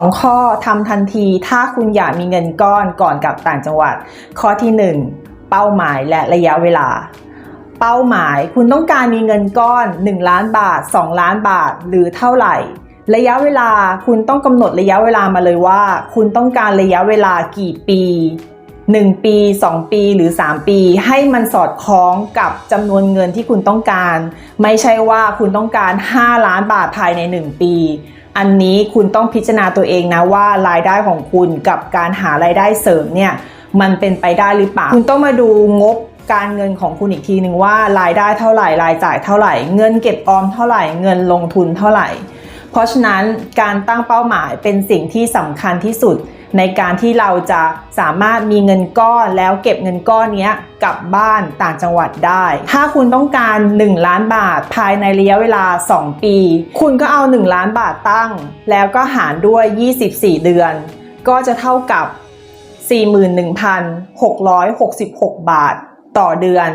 สองข้อทำทันทีถ้าคุณอยากมีเงินก้อนก่อนกับต่างจังหวัด ข้อที่ 1 เป้าหมายและระยะเวลา เป้าหมายคุณต้องการมีเงินก้อน 1 ล้านบาท 2 ล้านบาทหรือเท่าไหร่ ระยะเวลาคุณต้องกำหนดระยะเวลามาเลยว่า คุณต้องการระยะเวลากี่ปี 1 ปี 2 ปีหรือ 3 ปี ให้มันสอดคล้องกับจำนวนเงินที่คุณต้องการ ไม่ใช่ว่าคุณต้องการ 5 ล้านบาทภายใน 1 ปี อันนี้คุณต้องพิจารณาตัวเองนะว่ารายได้ของคุณกับการหารายได้เสริมเนี่ยมันเป็นไปได้หรือเปล่า คุณต้องมาดูงบการเงินของคุณอีกทีหนึ่งว่ารายได้เท่าไหร่รายจ่ายเท่าไหร่ เงินเก็บออมเท่าไหร่เงินลงทุนเท่าไหร่ เพราะฉะนั้นการตั้งเป้าหมายเป็นสิ่งที่สำคัญที่สุด ในการที่เราจะสามารถมีเงินก้อนแล้วเก็บเงินก้อนนี้กลับบ้านต่างจังหวัดได้ ถ้าคุณต้องการ 1 ล้านบาทภายในระยะเวลา 2 ปี คุณก็เอา 1 ล้านบาทตั้ง แล้วก็หารด้วย 24 เดือน ก็จะเท่ากับ 41,666 บาทต่อเดือน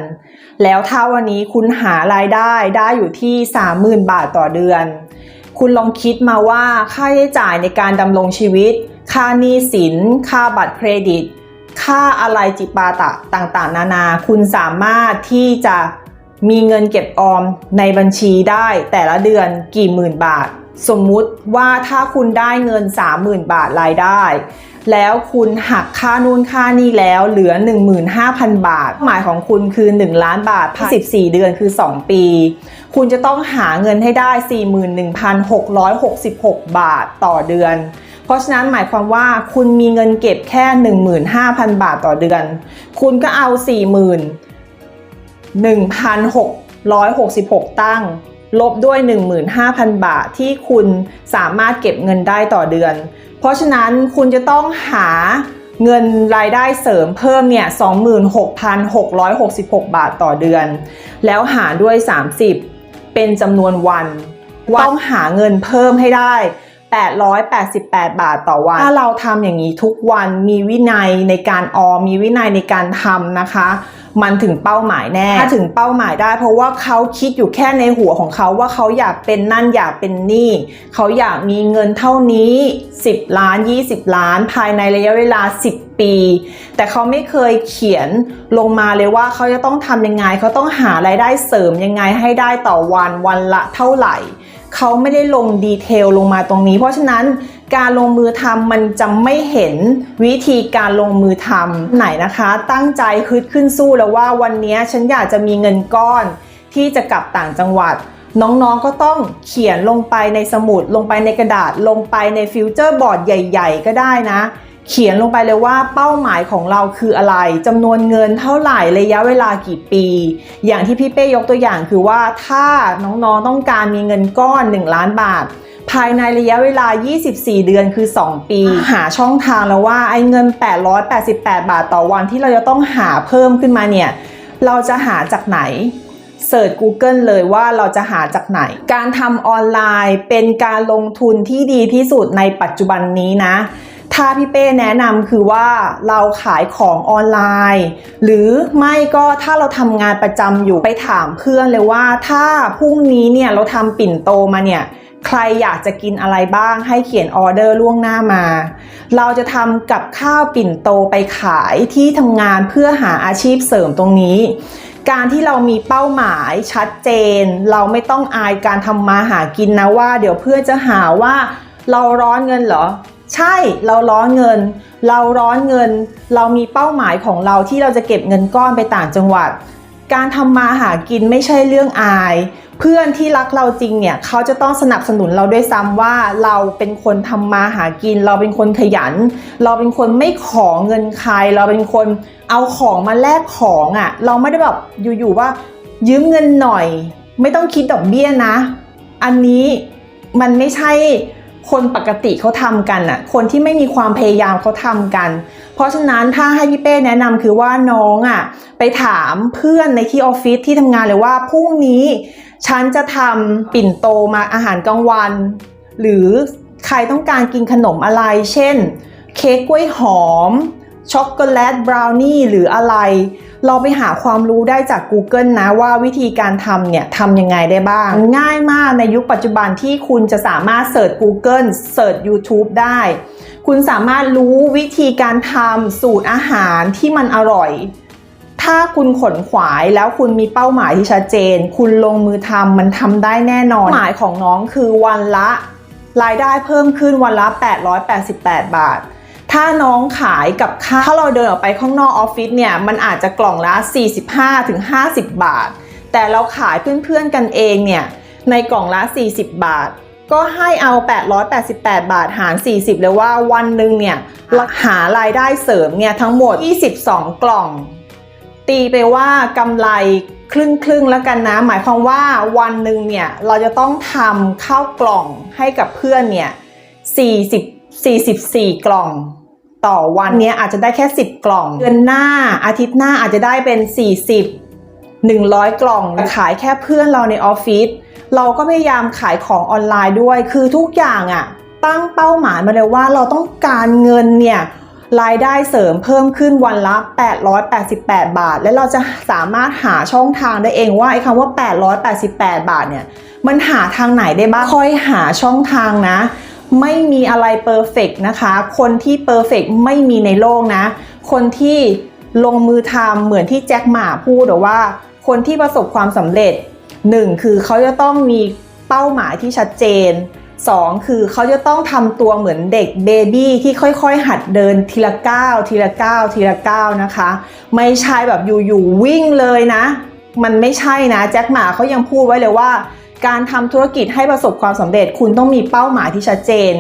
แล้วถ้าวันนี้คุณหารายได้ได้อยู่ที่ 30,000 บาทต่อเดือน คุณลองคิดมาว่าค่าใช้จ่ายในการดำรงชีวิต ค่านี้สิน ค่าบัตรเครดิต ค่าอะไรจิปาตะต่างๆ นานา คุณสามารถที่จะมีเงินเก็บออมในบัญชีได้แต่ละเดือนกี่หมื่นบาท สมมุติว่าถ้าคุณได้เงิน 30,000 บาทรายได้ แล้วคุณหักค่านู่นค่านี่แล้วเหลือ 15,000 บาท หมายของคุณคือ 1 ล้านบาทภาย14 เดือนคือ 2 ปี คุณจะต้องหาเงินให้ได้ 41,666 บาทต่อเดือน ราะฉะนั้นหมายความว่าคุณมีเงินเก็บแค่ 15,000 บาทต่อเดือน คุณก็เอา 41,666 ตั้ง ลบด้วย 15,000 บาทที่คุณสามารถเก็บเงินได้ต่อเดือน เพราะฉะนั้นคุณจะต้องหาเงินรายได้เสริมเพิ่มเนี่ย 26,666 บาทต่อเดือน แล้วหารด้วย 30 เป็นจำนวนวัน ต้องหาเงินเพิ่มให้ได้ 888 บาทต่อวัน ถ้าเราทำอย่างนี้ทุกวันมีวินัยในการออมมีวินัยในการทำนะคะ มันถึงเป้าหมายแน่ถ้าถึงเป้าหมายได้ เพราะว่าเขาคิดอยู่แค่ในหัวของเขาว่าเขาอยากเป็นนั่นอยากเป็นนี่ เขาอยากมีเงินเท่านี้ 10 ล้าน 20 ล้าน ภายในระยะเวลา 10ปี แต่เขาไม่เคยเขียนลงมาเลยว่าเขาจะต้องทำยังไง เขาต้องหารายได้เสริมยังไงให้ได้ต่อวันวันละเท่าไหร่ เขาไม่ได้ลงดีเทลลงมาตรงนี้ เพราะฉะนั้นการลงมือทำมันจะไม่เห็นวิธีการลงมือทำไหนนะคะ ตั้งใจฮึดขึ้นสู้แล้วว่าวันนี้ฉันอยากจะมีเงินก้อน ที่จะกลับต่างจังหวัด น้องๆก็ต้องเขียนลงไปในสมุด ลงไปในกระดาษลงไปในฟิวเจอร์บอร์ดใหญ่ ๆ ก็ได้นะ เขียนลงไปเลยว่าเป้าหมายของเราคืออะไรจำนวนเงินเท่าไหร่ระยะเวลากี่ปี อย่างที่พี่เป้ยกตัวอย่างคือว่าถ้าน้องๆต้องการมีเงินก้อน 1 ล้านบาท ภายในระยะเวลา 24 เดือนคือ 2 ปี หาช่องทางแล้วว่าไอ้เงิน 888 บาทต่อวันที่เราจะต้องหาเพิ่มขึ้นมาเนี่ยเราจะหาจากไหนเสิร์ช Google เลยว่าเราจะหาจากไหน การทำออนไลน์เป็นการลงทุนที่ดีที่สุดในปัจจุบันนี้นะ ถ้าพี่เป้แนะนำคือว่าเราขายของออนไลน์ หรือไม่ก็ถ้าเราทำงานประจำอยู่ไปถามเพื่อนเลยว่า ถ้าพรุ่งนี้เนี่ยเราทำปิ่นโตมาเนี่ยใครอยากจะกินอะไรบ้างให้เขียนออเดอร์ล่วงหน้ามา เราจะทำกับข้าวปิ่นโตไปขายที่ทำงานเพื่อหาอาชีพเสริมตรงนี้ การที่เรามีเป้าหมายชัดเจน เราไม่ต้องอายการทำมาหากินนะว่า เดี๋ยวเพื่อนจะหาว่าเราร้อนเงินเหรอ ใช่เราร้อนเงิน เราร้อนเงิน เรามีเป้าหมายของเราที่เราจะเก็บเงินก้อนไปต่างจังหวัด การทำมาหากินไม่ใช่เรื่องอาย เพื่อนที่รักเราจริงเนี่ยเขาจะต้องสนับสนุนเราด้วยซ้ำว่าเราเป็นคนทำมาหากิน เราเป็นคนขยัน เราเป็นคนไม่ขอเงินใคร เราเป็นคนเอาของมาแลกของอะ่ะ เราไม่ได้แบบอยู่ๆว่า ยืมเงินหน่อย ไม่ต้องคิดดอกเบี้ยนะ อันนี้มันไม่ใช่ คนปกติเขาทำกันอะคนที่ไม่มีความพยายามเขาทำกัน เพราะฉะนั้นถ้าให้พี่เป้แนะนำคือว่าน้องอะไปถามเพื่อนในที่ออฟฟิศที่ทำงานเลยว่าพรุ่งนี้ฉันจะทำปิ่นโตมาอาหารกลางวัน หรือใครต้องการกินขนมอะไร เช่น เค้กกล้วยหอม ช็อกโกแลตบราวนี่หรืออะไร เราไปหาความรู้ได้จาก Google นะว่าวิธีการทำเนี่ยทำยังไงได้บ้าง ง่ายมากในยุคปัจจุบันที่คุณจะสามารถเสิร์ช Google เสิร์ช YouTube ได้ คุณสามารถรู้วิธีการทำสูตรอาหารที่มันอร่อย ถ้าคุณขนขวายแล้วคุณมีเป้าหมายที่ชัดเจน คุณลงมือทำมันทำได้แน่นอนหมายของน้องคือวันละ รายได้เพิ่มขึ้นวันละ 888 บาท ถ้าน้องขายกับข้าวถ้าเราเดินออกไปข้างนอกออฟฟิศเนี่ยมันอาจจะกล่องละ 45-50 บาท แต่เราขายเพื่อนๆกันเองเนี่ยในกล่องละ 40 บาท ก็ให้เอา 888 บาทหาร 40 เลยว่าวันหนึ่งเนี่ยหารายได้เสริมเนี่ยทั้งหมด 22 กล่อง ตีไปว่ากำไรครึ่งครึ่งๆแล้วกันนะ หมายความว่าวันหนึ่งเนี่ยเราจะต้องทำข้าวกล่องให้กับเพื่อนเนี่ย40 44 กล่อง ต่อวันเนี้ยอาจจะได้แค่ 10 กล่อง เดือนหน้าอาทิตย์หน้าอาจจะได้เป็น 40 100 กล่องขายแค่เพื่อนเราในออฟฟิศเราก็พยายามขายของออนไลน์ด้วย คือทุกอย่างอะตั้งเป้าหมายมาเลยว่าเราต้องการเงินเนี่ยรายได้เสริมเพิ่มขึ้นวันละ 888 บาท และเราจะสามารถหาช่องทางได้เองว่าไอ้คำว่า 888 บาทเนี่ยมันหาทางไหนได้บ้างค่อยหาช่องทางนะ ไม่มีอะไรเพอร์เฟกนะคะ คนที่เพอร์เฟกไม่มีในโลกนะ คนที่ลงมือทำเหมือนที่แจ็คหมาพูดหรือว่า คนที่ประสบความสำเร็จ 1 คือเขาจะต้องมีเป้าหมายที่ชัดเจน 2 คือเขาจะต้องทำตัวเหมือนเด็กเบบี้ที่ค่อยๆ หัดเดินทีละก้าวทีละก้าวทีละก้าวนะคะ ไม่ใช่แบบอยู่ๆวิ่งเลยนะ มันไม่ใช่นะแจ็คหมาเขายังพูดไว้เลยว่า การทำธุรกิจให้ประสบความสำเร็จ คุณต้องมีเป้าหมายที่ชัดเจน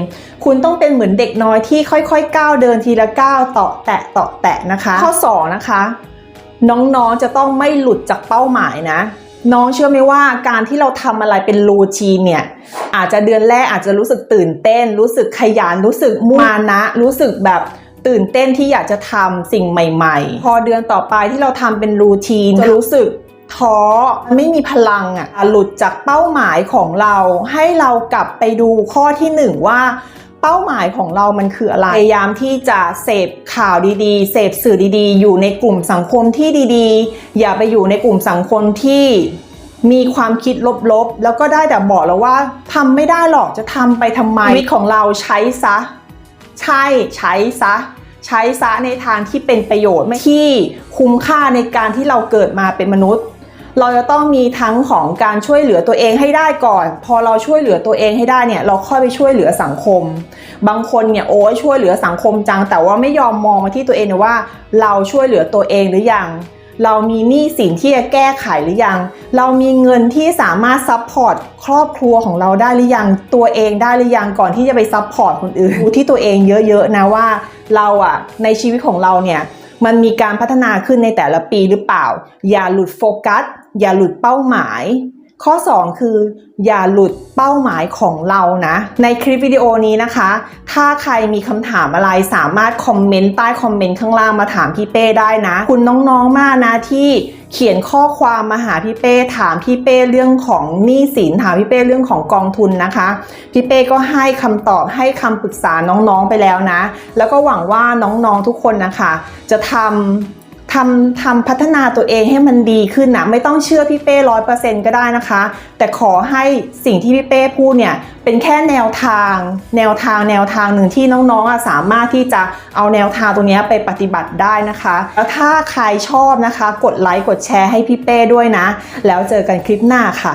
คุณต้องเป็นเหมือนเด็กน้อยที่ค่อยๆก้าวเดินทีละก้าวต่อแตะต่อแตะนะคะ ข้อ 2 นะคะ น้องๆจะต้องไม่หลุดจากเป้าหมายนะ น้องเชื่อไหมว่าการที่เราทำอะไรเป็นรูทีนเนี่ยอาจจะเดือนแรกอาจจะรู้สึกตื่นเต้น รู้สึกขยันรู้สึกมุ่งมานะ รู้สึกแบบตื่นเต้นที่อยากจะทำสิ่งใหม่ ๆ พอเดือนต่อไปที่เราทำเป็นรูทีนจะรู้สึก ท้อไม่มีพลังอะหลุดจากเป้าหมายของเราให้เรากลับไปดูข้อที่หนึ่งว่าเป้าหมายของเรามันคืออะไร พยายามที่จะเสพข่าวดีๆ เสพสื่อดีๆ อยู่ในกลุ่มสังคมที่ดีๆ อย่าไปอยู่ในกลุ่มสังคมที่มีความคิดลบๆ แล้วก็ได้แต่บอกแล้วว่าทำไม่ได้หรอกจะทำไปทำไมชีวิตของเราใช้ซะ ใช่ใช้ซะ ใช้ซะในทางที่เป็นประโยชน์ที่คุ้มค่าในการที่เราเกิดมาเป็นมนุษย์ เราจะต้องมีทั้งของการช่วยเหลือตัวเองให้ได้ก่อน พอเราช่วยเหลือตัวเองให้ได้เนี่ยเราค่อยไปช่วยเหลือสังคม บางคนเนี่ยโอ้ยช่วยเหลือสังคมจัง แต่ว่าไม่ยอมมองมาที่ตัวเองนะว่า เราช่วยเหลือตัวเองหรือยังเรามีหนี้สินที่จะแก้ไขหรือยัง เรามีเงินที่สามารถซัพพอร์ตครอบครัวของเราได้หรือยัง ตัวเองได้หรือยังก่อนที่จะไปซัพพอร์ตคนอื่นดูที่ตัวเองเยอะๆนะว่า เราอะในชีวิตของเราเนี่ย มันมีการพัฒนาขึ้นในแต่ละปีหรือเปล่า อย่าหลุดโฟกัส อย่าหลุดเป้าหมาย ข้อ 2 คือ อย่าหลุดเป้าหมายของเรานะ ในคลิปวิดีโอนี้นะคะ ถ้าใครมีคำถามอะไรสามารถคอมเมนต์ใต้คอมเมนต์ข้างล่างมาถามพี่เป้ได้นะ คุณน้องๆมากนะที่ เขียนข้อความมาหาพี่เป้ถามพี่เป้เรื่องของหนี้สินถามพี่เป้เรื่องของกองทุนนะคะพี่เป้ก็ให้คำตอบให้คำปรึกษาน้องๆไปแล้วนะ แล้วก็หวังว่าน้องๆทุกคนนะคะ จะทำ ทำทำพัฒนาตัวเองให้มันดีขึ้นนะไม่ต้องเชื่อพี่เป้ร้อยเปอร์เซ็นต์ก็ได้นะคะ แต่ขอให้สิ่งที่พี่เป้พูดเนี่ยเป็นแค่แนวทาง แนวทางแนวทางหนึ่งที่น้องๆสามารถที่จะเอาแนวทางตรงนี้ไปปฏิบัติได้นะคะ แล้วถ้าใครชอบนะคะ กดไลค์กดแชร์ให้พี่เป้ด้วยนะ แล้วเจอกันคลิปหน้าค่ะ